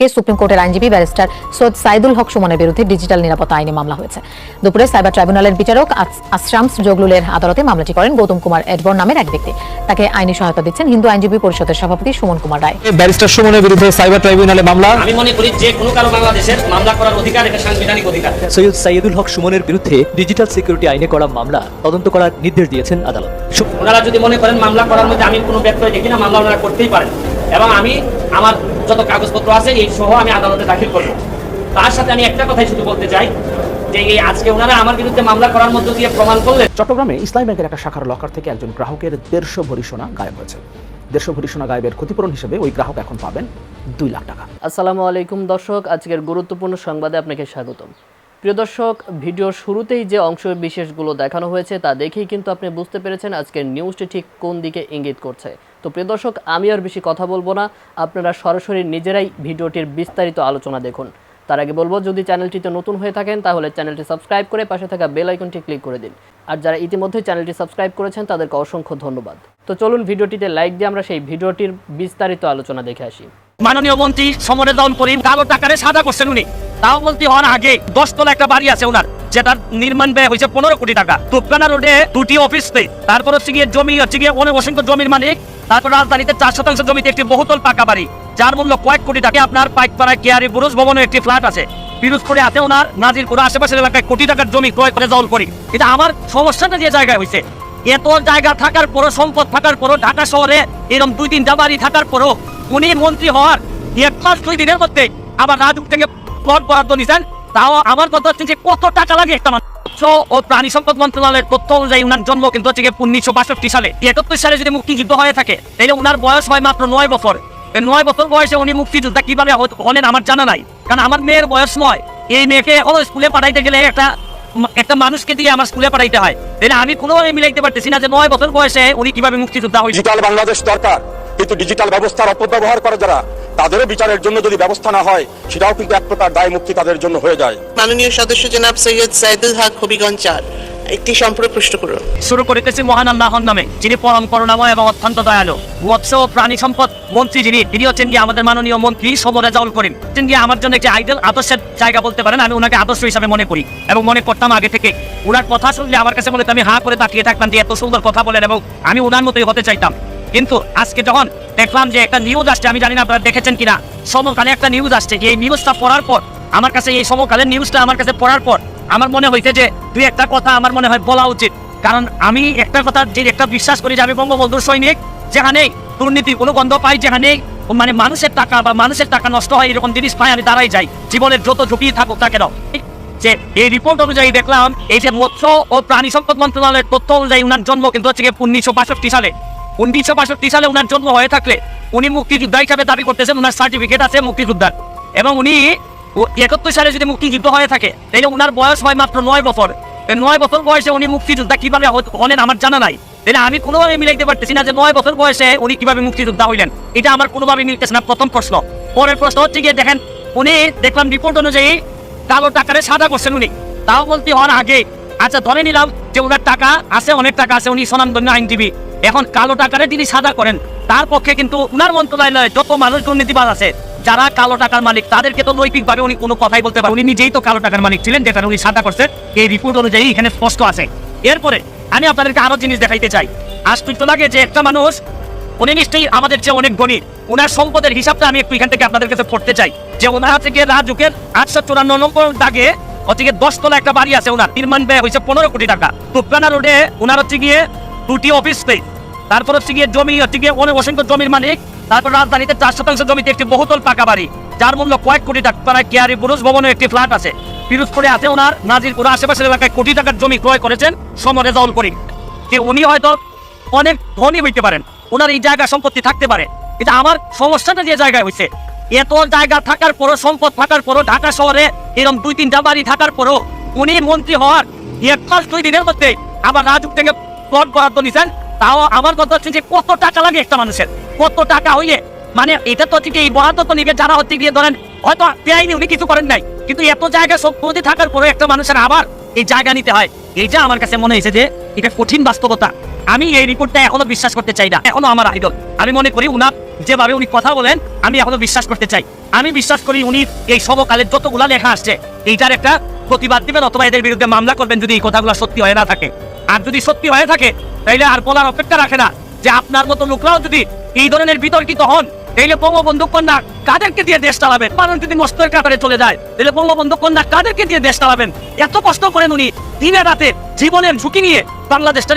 কে supreme কোর্টের আইনজীবী barrister Syed Saidul হক সুমনের বিরুদ্ধে ডিজিটাল নিরাপত্তা আইনে মামলা হয়েছে। দুপুরে সাইবার ট্রাইব্যুনালের বিচারক আশরামস জগলুলের আদালতে মামলাটি করেন গৌতম কুমার এডবর নামের এক ব্যক্তি। তাকে আইনি সহায়তা দিচ্ছেন হিন্দু আইনজীবী পরিষদের সভাপতি সুমন কুমার রায়। ব্যারিস্টার সুমনের বিরুদ্ধে সাইবার ট্রাইব্যুনালে মামলা? আমি মনে করি যে কোনো কারও বাংলাদেশের মামলা করার অধিকার এটা সাংবিধানিক অধিকার। সৈয়দ সাইয়দুল হক সুমনের বিরুদ্ধে ডিজিটাল সিকিউরিটি আইনে করা মামলা তদন্ত করার নির্দেশ দিয়েছেন আদালত। ওনারা যদি মনে করেন মামলা করার মধ্যে আমি কোনো ব্যত্যয় দেখি না মামলা ওনারা করতেই পারেন। এবং আমি আমার যত কাগজপত্র আছে এই সহ আমি আদালতে দাখিল করব। তার সাথে আমি একটা কথাই শুধু বলতে চাই যে এই আজকে ওনারা আমার বিরুদ্ধে মামলা করার মধ্য দিয়ে প্রমাণ করলেন। চট্টগ্রামে ইসলামী ব্যাংকের একটা শাখার লকার থেকে একজন গ্রাহকের দেড়শো ভরি সোনা গায়েব হয়েছে। দেড়শো ভরি সোনা গায়েবের ক্ষতিপূরণ হিসেবে ওই গ্রাহক এখন পাবেন দুই লাখ টাকা। আসসালামু আলাইকুম দর্শক আজকের গুরুত্বপূর্ণ সংবাদে আপনাকে স্বাগতম। প্রিয় দর্শক ভিডিওর শুরুতেই যে অংশ বিশেষগুলো দেখানো হয়েছে তা দেখেই কিন্তু আপনি বুঝতে পেরেছেন আজকের নিউজটি ঠিক কোন দিকে ইঙ্গিত করছে। তো প্রিয় দর্শক, আমি আর বেশি কথা বলব না। আপনারা সরাসরি নিজেরাই ভিডিওটির বিস্তারিত আলোচনা দেখুন। তার আগে বলব, যদি চ্যানেলটিতে নতুন হয়ে থাকেন, তাহলে চ্যানেলটি সাবস্ক্রাইব করে পাশে থাকা বেল আইকনটি ক্লিক করে দিন। আর যারা ইতিমধ্যে চ্যানেলটি সাবস্ক্রাইব করেছেন, তাদেরকে অসংখ্য ধন্যবাদ। তো চলুন ভিডিওটিতে লাইক দিয়ে আমরা সেই ভিডিওটির বিস্তারিত আলোচনা দেখে আসি। মাননীয় মন্ত্রী, সমরে দল করিম কালো টাকারে সাদা করছেন উনি। তাও মন্ত্রী হওয়ার আগে দশতলা একটা বাড়ি আছে ওনার, যেটার নির্মাণ ব্যয় হয়েছে পনেরো কোটি টাকা। তুপকানা রোডে দুটি অফিস তারপর হচ্ছে গিয়ে জমি, হচ্ছে গিয়ে অনেক অসংখ্য জমির মালিক তারপর রাজধানীতে চার শতাংশ জমিতে একটি বহুতল পাকা বাড়ি, যার মূল্য কয়েক কোটি টাকা। আপনার পাইকপাড়ায় কেয়ারি বুরুজ ভবনে একটি ফ্ল্যাট আছে। আছে ওনার আশেপাশের এলাকায় কোটি টাকার জমি ক্রয় করে জল করি। এটা আমার সমস্যাটা যে জায়গায় হয়েছে। এত জায়গা থাকার পরও, সম্পদ থাকার পরও, ঢাকা শহরে এরকম দুই তিনটা বাড়ি থাকার পরও উনি মন্ত্রী হওয়ার এক মাস দুই দিনের মধ্যে আবার রাজুক থেকে প্লট বরাদ্দ নিছেন। তাও আমার কথা হচ্ছে যে কত টাকা লাগে একটা মানুষ মৎস্য ও প্রাণী সম্পদ মন্ত্রণালয়ের তথ্য অনুযায়ী উনার জন্ম কিন্তু হচ্ছে উনিশশো বাষট্টি সালে। একাত্তর সালে যদি মুক্তিযুদ্ধ হয়ে থাকে, তাহলে উনার বয়স হয় মাত্র নয় বছর। নয় বছর বয়সে উনি মুক্তিযোদ্ধা কীভাবে হলেন আমার জানা নাই। কারণ আমার মেয়ের বয়স নয়। এই মেয়েকে এখনও স্কুলে পাঠাইতে গেলে একটা একটা মানুষকে দিয়ে আমার স্কুলে পাঠাইতে হয়। তাহলে আমি কোনোভাবে মিলাইতে পারতেছি না যে নয় বছর বয়সে উনি কীভাবে মুক্তিযোদ্ধা হয়েছে বাংলাদেশ দরকার। কিন্তু ডিজিটাল ব্যবস্থার অপব্যবহার করে যারা তাদেরও বিচারের জন্য যদি ব্যবস্থা না হয় সেটাও কিন্তু এক প্রকার দায় মুক্তি তাদের জন্য হয়ে যায়। মাননীয় সদস্য জনাব সৈয়দ সাইদুল হক হবিগঞ্জ চার একটি সম্পর্ক পৃষ্ঠ করুন। শুরু করিতেছি মহান আল্লাহর নামে যিনি পরম করুণাময় এবং অত্যন্ত দয়ালু মৎস্য ও প্রাণী সম্পদ মন্ত্রী যিনি তিনি হচ্ছেন কি আমাদের মাননীয় মন্ত্রী করিম। কি আমার জন্য একটি আইডল আদর্শের জায়গা বলতে পারেন আমি ওনাকে আদর্শ হিসাবে মনে করি এবং মনে করতাম আগে থেকে। ওনার কথা শুনলে আমার কাছে মনে হতো আমি হা করে তাকিয়ে থাকতাম যে এত সুন্দর কথা বলেন এবং আমি ওনার মতোই হতে চাইতাম। কিন্তু আজকে যখন দেখলাম যে একটা নিউজ আসছে, আমি জানি না আপনারা দেখেছেন কিনা, সমকালে একটা নিউজ আসছে এই নিউজটা পড়ার পর, আমার কাছে এই সমকালের নিউজটা আমার কাছে পড়ার পর, আমার মনে হয়েছে যে দুই একটা কথা আমার মনে হয় বলা উচিত। কারণ আমি একটা কথা যে একটা বিশ্বাস করি যে আমি বঙ্গবন্ধুর সৈনিক যেখানে দুর্নীতির কোনো গন্ধ পাই যেখানে মানে মানুষের টাকা বা মানুষের টাকা নষ্ট হয়, এরকম জিনিস পাই, আমি দাঁড়াই যাই। জীবনের যত ঝুঁকি থাকুক না কেন? যে এই রিপোর্ট অনুযায়ী দেখলাম, এই যে মৎস্য ও প্রাণী সম্পদ মন্ত্রণালয়ের তথ্য অনুযায়ী উনার জন্ম কিন্তু হচ্ছে উনিশশো বাষট্টি সালে। উনিশশো বাষট্টি সালে উনার জন্ম হয়ে থাকলে উনি মুক্তিযোদ্ধা হিসাবে দাবি করতেছেন, উনার সার্টিফিকেট আছে মুক্তিযোদ্ধার। এবং উনি একাত্তর সালে যদি মুক্তিযুদ্ধ হয়ে থাকে, তাহলে উনার বয়স হয় মাত্র নয় বছর। নয় বছর বয়সে উনি মুক্তিযোদ্ধা কীভাবে হলেন আমার জানা নাই। তাহলে আমি কোনোভাবে মিলাইতে পারতেছি না যে নয় বছর বয়সে উনি কীভাবে মুক্তিযোদ্ধা হইলেন। এটা আমার কোনোভাবে মিলতেছে না। প্রথম প্রশ্ন। পরের প্রশ্ন হচ্ছে গিয়ে দেখেন, উনি দেখলাম রিপোর্ট অনুযায়ী কালো টাকারে সাদা করছেন উনি। তাও বলতে হওয়ার আগে আচ্ছা ধরে নিলাম যে ওনার টাকা আছে, অনেক টাকা আছে, উনি স্বনামধন্য আইনজীবী। এখন কালো টাকারে তিনি সাদা করেন। তার পক্ষে কিন্তু উনার মন্ত্রণালয়ে যত মানুষ দুর্নীতিবাদ আছে, যারা কালো টাকার মালিক, তাদেরকে তো নৈতিকভাবে উনি কোনো কথাই বলতে পারেন উনি নিজেই তো কালো টাকার মালিক ছিলেন, যেটা উনি সাদা করছেন এই রিপোর্ট অনুযায়ী এখানে স্পষ্ট আছে। এরপরে আমি আপনাদেরকে আরও জিনিস দেখাইতে চাই। আশ্চর্য লাগে যে একটা মানুষ, উনি নিশ্চয়ই আমাদের চেয়ে অনেক গণিত ওনার সম্পদের হিসাবটা আমি একটু এখান থেকে আপনাদের কাছে পড়তে চাই। যে ওনার হচ্ছে গিয়ে রাজুকের আটশো চুরান্ন নম্বর দাগে, হচ্ছে গিয়ে দশতলা একটা বাড়ি আছে ওনার নির্মাণ ব্যয় হয়েছে পনেরো কোটি টাকা। তুপকানা রোডে ওনার হচ্ছে গিয়ে দুটি অফিস স্পেস তারপর হচ্ছে গিয়ে জমি, হচ্ছে গিয়ে অনেক অসংখ্য জমির মালিক, তারপর রাজধানীতে চার শতাংশ জমিতে একটি বহুতল পাকা বাড়ি, যার মূল্য কয়েক কোটি টাকা প্রায় কেয়ারি বুরুজ ভবনে একটি ফ্ল্যাট আছে। পিরোজপুরে আছে ওনার নাজিরপুর আশেপাশের এলাকায় কোটি টাকার জমি ক্রয় করেছেন সমরে জাউল করিম। যে উনি হয়তো অনেক ধনী হইতে পারেন, ওনার এই জায়গা সম্পত্তি থাকতে পারে। এটা আমার সমস্যাটা যে জায়গায় হয়েছে এত জায়গা থাকার পরও, সম্পদ থাকার পরও, ঢাকা শহরে এরকম দুই তিনটা বাড়ি থাকার পরও উনি মন্ত্রী হওয়ার এক মাস দুই দিনের মধ্যে আবার রাজুক থেকে প্লট বরাদ্দ নিছেন তাও আমার কথা হচ্ছে যে কত টাকা লাগে একটা মানুষের? কত টাকা হইলে? মানে এটা তো ঠিক এই বরাদ্দ তো নিবে যারা হচ্ছে গিয়ে ধরেন, হয়তো পেয়াইনি, উনি কিছু করেন নাই। কিন্তু এত জায়গা সম্পত্তি থাকার পরে একটা মানুষের আবার এই জায়গা নিতে হয়। এইটা আমার কাছে মনে হয়েছে যে এটা কঠিন বাস্তবতা। আমি এই রিপোর্টটা এখনও বিশ্বাস করতে চাই না। এখনও আমার আইডল আমি মনে করি উনার যেভাবে উনি কথা বলেন, আমি এখনও বিশ্বাস করতে চাই। আমি বিশ্বাস করি উনি এই সমকালের যতগুলা লেখা আসছে, এইটার একটা প্রতিবাদ দিবেন অথবা এদের বিরুদ্ধে মামলা করবেন যদি এই কথাগুলো সত্যি হয়ে না থাকে। আর যদি সত্যি হয়ে থাকে, তাইলে আর বলার অপেক্ষা রাখে না যে আপনার মতো লোকরাও যদি এই ধরনের বিতর্কিত হন তাইলে বঙ্গবন্ধু কন্যা কাদেরকে দিয়ে দেশ চালাবেন? মস্তের কাতারে চলে যায় তাহলে বঙ্গবন্ধু কন্যা কাদেরকে দিয়ে দেশ চালাবেন? এত কষ্ট করেন উনি, দিনে রাতে জীবনের ঝুঁকি নিয়ে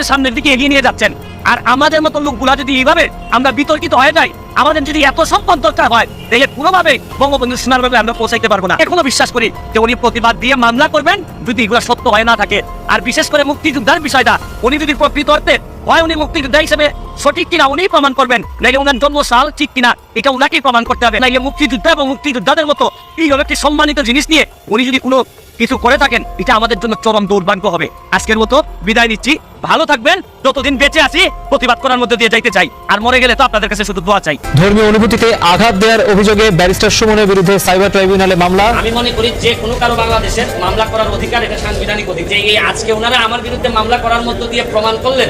সামনের দিকে এগিয়ে নিয়ে যাচ্ছেন। আর আমাদের মতো লোকগুলা যদি এইভাবে আমরা বিতর্কিত হয়ে যাই, আমাদের যদি এত সম্পদ দরকার হয়, তাহলে কোনোভাবে বঙ্গবন্ধু সীমার ভাবে আমরা পৌঁছাইতে পারব না। এখনও বিশ্বাস করি যে উনি প্রতিবাদ দিয়ে মামলা করবেন, যদি এগুলো সত্য হয় না থাকে। আর বিশেষ করে মুক্তিযোদ্ধার বিষয়টা, উনি যদি প্রকৃত অর্থে হয় উনি মুক্তিযোদ্ধা হিসেবে সঠিক কিনা উনি প্রমাণ করবেন। নাইলে ওনার জন্মসাল ঠিক কিনা এটা উনাকেই প্রমাণ করতে হবে। নাইলে মুক্তিযোদ্ধা এবং মুক্তিযোদ্ধাদের মতো এইভাবে একটি সম্মানিত জিনিস নিয়ে উনি যদি কোনো কিছু করে থাকেন এটা আমাদের জন্য চরম দুর্ভাগ্য হবে। আজকের মতো বিদায় নিচ্ছি। ভালো থাকবেন। যতদিন বেঁচে আছি প্রতিবাদ করার মধ্যে দিয়ে যাইতে চাই। আর মরে গেলে তো আপনাদের কাছে শুধু দোয়া চাই। ধর্মীয় অনুভূতিতে আঘাত দেওয়ার অভিযোগে ব্যারিস্টার সুমনের বিরুদ্ধে সাইবার ট্রাইব্যুনালে মামলা। আমি মনে করি যে কোনো কারও বাংলাদেশের মামলা করার অধিকার এটা সাংবিধানিক অধিকার। যে এই আজকে ওনারা আমার বিরুদ্ধে মামলা করার মধ্য দিয়ে প্রমাণ করলেন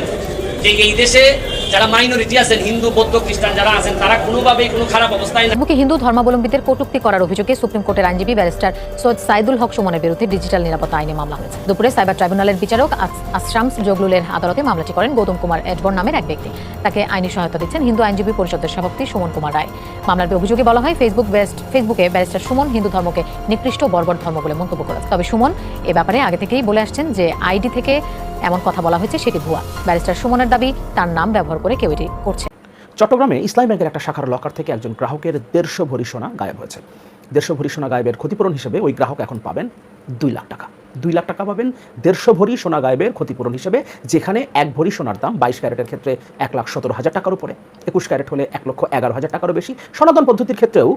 এই দেশে যারা মাইনরিটি আছেন, হিন্দু, বৌদ্ধ, খ্রিস্টান যারা আছেন, তারা কোনোভাবেই কোনো খারাপ অবস্থায় না ফেসবুকে হিন্দু ধর্মাবলম্বীদের কটূক্তি করার অভিযোগে সুপ্রিম কোর্টের আইনজীবী ব্যারিস্টার সৈয়দ সাইদুল হক সুমনের বিরুদ্ধে ডিজিটাল নিরাপত্তা আইনে মামলা হয়েছে। দুপুরে সাইবার ট্রাইব্যুনালের বিচারক জগলুলের আদালতে মামলাটি করেন গৌতম কুমার এডবর নামের এক ব্যক্তি। তাকে আইনি সহায়তা দিচ্ছেন হিন্দু আইনজীবী পরিষদের সভাপতি সুমন কুমার রায়। মামলার অভিযোগে বলা হয় ফেসবুক বেস্ট ফেসবুকে ব্যারিস্টার সুমন হিন্দু ধর্মকে নিকৃষ্ট বর্বর ধর্ম বলে মন্তব্য করেছে। তবে সুমন এ ব্যাপারে আগে থেকেই বলে আসছেন যে, আইডি থেকে এমন কথা বলা হয়েছে সেটি ভুয়া। ব্যারিস্টার সুমনের দাবি, তার নাম ব্যবহার করে কেউ এটি করছে। চট্টগ্রামে ইসলামী ব্যাংকের একটা শাখার লকার থেকে একজন গ্রাহকের দেড়শো ভরি সোনা গায়েব হয়েছে। দেড়শো ভরি সোনা গায়েবের ক্ষতিপূরণ হিসেবে ওই গ্রাহক এখন পাবেন দুই লাখ টাকা। দুই লাখ টাকা পাবেন দেড়শো ভরি সোনা গায়েবের ক্ষতিপূরণ হিসেবে, যেখানে এক ভরি সোনার দাম বাইশ ক্যারেটের ক্ষেত্রে এক লাখ সতেরো হাজার টাকার উপরে। একুশ ক্যারেট হলে এক লক্ষ এগারো হাজার টাকারও বেশি। সনাতন পদ্ধতির ক্ষেত্রেও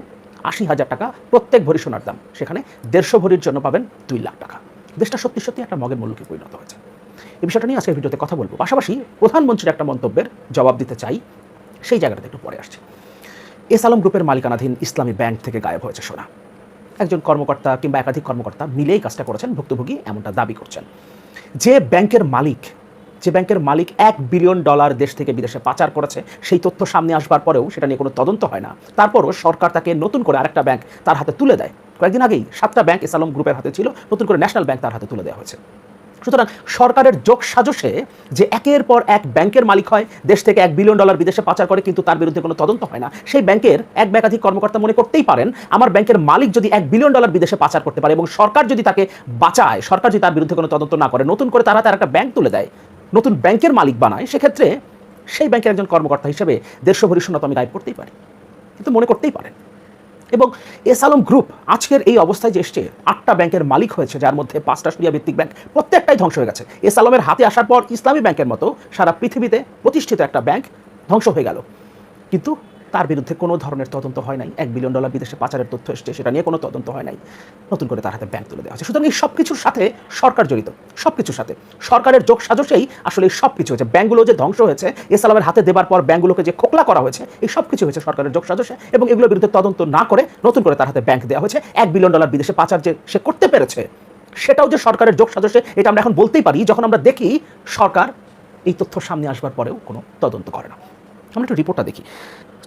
আশি হাজার টাকা প্রত্যেক ভরি সোনার দাম। সেখানে দেড়শো ভরির জন্য পাবেন দুই লাখ টাকা। দেশটা সত্যি সত্যি একটা মগের মূল্যকে পরিণত হয়েছে। এই বিষয়টা নিয়ে আজকের ভিডিওতে কথা বলব। পাশাপাশি প্রধানমন্ত্রীর একটা মন্তব্যের জবাব দিতে চাই, সেই জায়গাটাতে একটু পরে আসছে। এস আলম গ্রুপের মালিকানাধীন ইসলামী ব্যাংক থেকে গায়েব হয়েছে সোনা। একজন কর্মকর্তা কিংবা একাধিক কর্মকর্তা মিলেই কাজটা করেছেন, ভুক্তভোগী এমনটা দাবি করছেন। যে ব্যাংকের মালিক, যে ব্যাংকের মালিক এক বিলিয়ন ডলার দেশ থেকে বিদেশে পাচার করেছে, সেই তথ্য সামনে আসবার পরেও সেটা নিয়ে কোনো তদন্ত হয় না। তারপরও সরকার তাকে নতুন করে আরেকটা ব্যাংক তার হাতে তুলে দেয়। কয়েকদিন আগেই সাতটা ব্যাংক এস গ্রুপের হাতে ছিল, নতুন করে ন্যাশনাল ব্যাংক তার হাতে তুলে দেওয়া হয়েছে। সুতরাং সরকারের যোগ সাজসে যে একের পর এক ব্যাংকের মালিক হয়, দেশ থেকে এক বিলিয়ন ডলার বিদেশে পাচার করে কিন্তু তার বিরুদ্ধে কোনো তদন্ত হয় না। সেই ব্যাংকের এক বা একাধিক কর্মকর্তা মনে করতেই পারেন, আমার ব্যাংকের মালিক যদি এক বিলিয়ন ডলার বিদেশে পাচার করতে পারে এবং সরকার যদি তাকে বাঁচায়, সরকার যদি তার বিরুদ্ধে কোনো তদন্ত না করে, নতুন করে তারা তার একটা ব্যাংক তুলে দেয়, নতুন ব্যাংকের মালিক বানায়, সেক্ষেত্রে সেই ব্যাংকের একজন কর্মকর্তা হিসেবে দেড়শো ভরি আমি গাইব করতেই পারি। কিন্তু মনে করতেই পারেন। এবং এস আলম গ্রুপ আজকের এই অবস্থায় যে এসছে, আটটা ব্যাংকের মালিক হয়েছে, যার মধ্যে পাঁচটা সুরিয়া ভিত্তিক ব্যাংক প্রত্যেকটাই ধ্বংস হয়ে গেছে। এস আলমের হাতে আসার পর ইসলামী ব্যাংকের মতো সারা পৃথিবীতে প্রতিষ্ঠিত একটা ব্যাংক ধ্বংস হয়ে গেল। কিন্তু তার বিরুদ্ধে কোনো ধরনের তদন্ত হয় নাই। এক বিলিয়ন ডলার বিদেশে পাচারের তথ্য এসছে, সেটা নিয়ে কোনো তদন্ত হয় নাই। নতুন করে তার হাতে ব্যাংক তুলে দেওয়া হচ্ছে সুতরাং এই সব কিছুর সাথে সরকার জড়িত। সব কিছুর সাথে। সরকারের যোগ সাজসেই আসলে এই সব কিছু হয়েছে। ব্যাংকগুলো যে ধ্বংস হয়েছে এসালামের হাতে দেবার পর ব্যাংকগুলোকে যে খোকলা করা হয়েছে, এই সব কিছু হয়েছে সরকারের যোগ সাজসে এবং এগুলোর বিরুদ্ধে তদন্ত না করে নতুন করে তার হাতে ব্যাংক দেওয়া হয়েছে। এক বিলিয়ন ডলার বিদেশে পাচার যে সে করতে পেরেছে, সেটাও যে সরকারের যোগ সাজসে এটা আমরা এখন বলতেই পারি। যখন আমরা দেখি, সরকার এই তথ্য সামনে আসবার পরেও কোনো তদন্ত করে না। আমরা একটু রিপোর্টটা দেখি।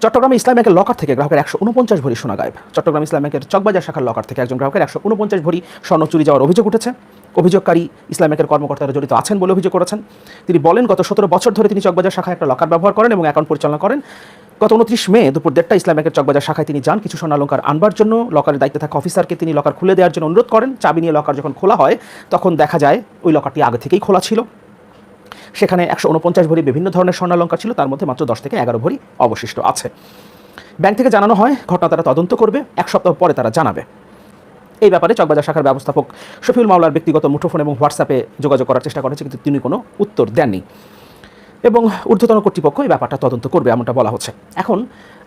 চট্টগ্রামে ইসলাম ব্যাংকের লকার থেকে গ্রাহকের একশো উনপঞ্চাশ ভরি সোনা গায়েব। চট্টগ্রাম ইসলাম ব্যাংকের চকবাজার শাখার লকার থেকে একজন গ্রাহকের একশো উনপঞ্চাশ ভরি স্বর্ণ চুরি যাওয়ার অভিযোগ উঠেছে। অভিযোগকারী ইসলাম ব্যাংকের কর্মকর্তারা জড়িত আছেন বলে অভিযোগ করেছেন। তিনি বলেন, গত সতেরো বছর ধরে তিনি চকবাজার শাখায় একটা লকার ব্যবহার করেন এবং অ্যাকাউন্ট পরিচালনা করেন। গত উনত্রিশ মে দুপুর দেড়টা ইসলাম ব্যাংকের চকবাজার শাখায় তিনি যান কিছু স্বর্ণালঙ্কার আনবার জন্য। লকারের দায়িত্বে থাকা অফিসারকে তিনি লকার খুলে দেওয়ার জন্য অনুরোধ করেন। চাবি নিয়ে লকার যখন খোলা হয়, তখন দেখা যায় ওই লকারটি আগে থেকেই খোলা ছিল। সেখানে একশো উনপঞ্চাশ ভরি বিভিন্ন ধরনের স্বর্ণালঙ্কার ছিল, তার মধ্যে মাত্র দশ থেকে এগারো ভরি অবশিষ্ট আছে। ব্যাংক থেকে জানানো হয়, ঘটনা তারা তদন্ত করবে, এক সপ্তাহ পরে তারা জানাবে। এই ব্যাপারে চকবাজার শাখার ব্যবস্থাপক শফিউল মাওলার ব্যক্তিগত মুঠোফোন এবং হোয়াটসঅ্যাপে যোগাযোগ করার চেষ্টা করেছে, কিন্তু তিনি কোনো উত্তর দেননি। এবং ঊর্ধ্বতন কর্তৃপক্ষ এই ব্যাপারটা তদন্ত করবে, এমনটা বলা হচ্ছে। এখন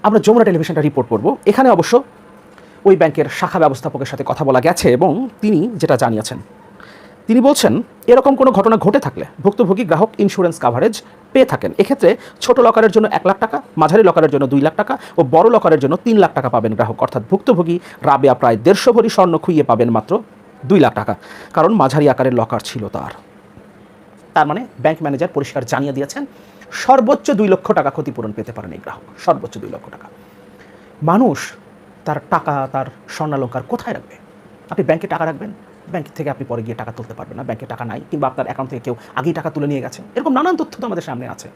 আমরা যমুনা টেলিভিশনটা রিপোর্ট করব এখানে অবশ্য ওই ব্যাংকের শাখা ব্যবস্থাপকের সাথে কথা বলা গেছে এবং তিনি যেটা জানিয়েছেন তিনি বলছেন, এরকম কোনো ঘটনা ঘটে থাকলে ভুক্তভোগী গ্রাহক ইন্স্যুরেন্স কাভারেজ পেয়ে থাকেন। এক্ষেত্রে ছোট লকারের জন্য এক লাখ টাকা, মাঝারি লকারের জন্য দুই লাখ টাকা ও বড় লকারের জন্য তিন লাখ টাকা পাবেন গ্রাহক। অর্থাৎ ভুক্তভোগী রাবেয়া প্রায় দেড়শো ভরি স্বর্ণ খুইয়ে পাবেন মাত্র দুই লাখ টাকা। কারণ মাঝারি আকারের লকার ছিল তার। তার মানে ব্যাংক ম্যানেজার পরিষ্কার জানিয়ে দিয়েছেন, সর্বোচ্চ দুই লক্ষ টাকা ক্ষতিপূরণ পেতে পারেন এই গ্রাহক। সর্বোচ্চ দুই লক্ষ টাকা। মানুষ তার টাকা, তার স্বর্ণালঙ্কার কোথায় রাখবে? আপনি ব্যাংকে টাকা রাখবেন? ব্যাংক থেকে আপনি পরে গিয়ে টাকা তুলতে পারবেন না, ব্যাংকে টাকা নাই কিংবা আপনার অ্যাকাউন্ট থেকে কেউ আগেই টাকা তুলে নিয়ে গেছে। এরকম নানান তথ্য তো আমাদের সামনে আছে।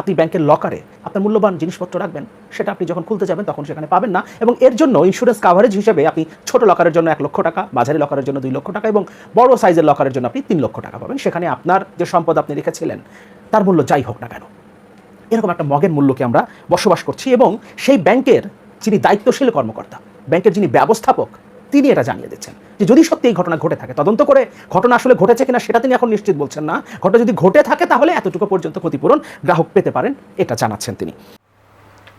আপনি ব্যাংকের লকারে আপনার মূল্যবান জিনিসপত্র রাখবেন, সেটা আপনি যখন খুলতে যাবেন তখন সেখানে পাবেন না এবং এর জন্য ইন্স্যুরেন্স কাভারেজ হিসেবে আপনি ছোট লকারের জন্য এক লক্ষ টাকা, মাঝারি লকারের জন্য দুই লক্ষ টাকা এবং বড় সাইজের লকারের জন্য আপনি তিন লক্ষ টাকা পাবেন। সেখানে আপনার যে সম্পদ আপনি রেখেছিলেন, তার মূল্য যাই হোক না কেন। এরকম একটা মগের মূল্যকে আমরা বসবাস করছি এবং সেই ব্যাংকের যিনি দায়িত্বশীল কর্মকর্তা, ব্যাংকের যিনি ব্যবস্থাপক তিনি এটা জানিয়ে দিচ্ছেন যে যদি সত্যি এই ঘটনা ঘটে থাকে, তদন্ত করে ঘটনা আসলে ঘটেছে কিনা সেটা তিনি এখন নিশ্চিত বলছেন না। ঘটনা যদি ঘটে থাকে তাহলে এতটুকু পর্যন্ত ক্ষতিপূরণ গ্রাহক পেতে পারেন, এটা জানাচ্ছেন তিনি।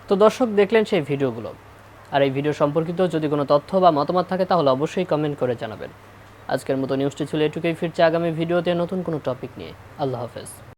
তো দর্শক, দেখলেন সেই ভিডিওগুলো। আর এই ভিডিও সম্পর্কিত যদি কোনো তথ্য বা মতামত থাকে তাহলে অবশ্যই কমেন্ট করে জানাবেন। আজকের মতো নিউজটি ছিল এটুকুই। ফিরছে আগামী ভিডিওতে নতুন কোনো টপিক নিয়ে। আল্লাহ হাফেজ।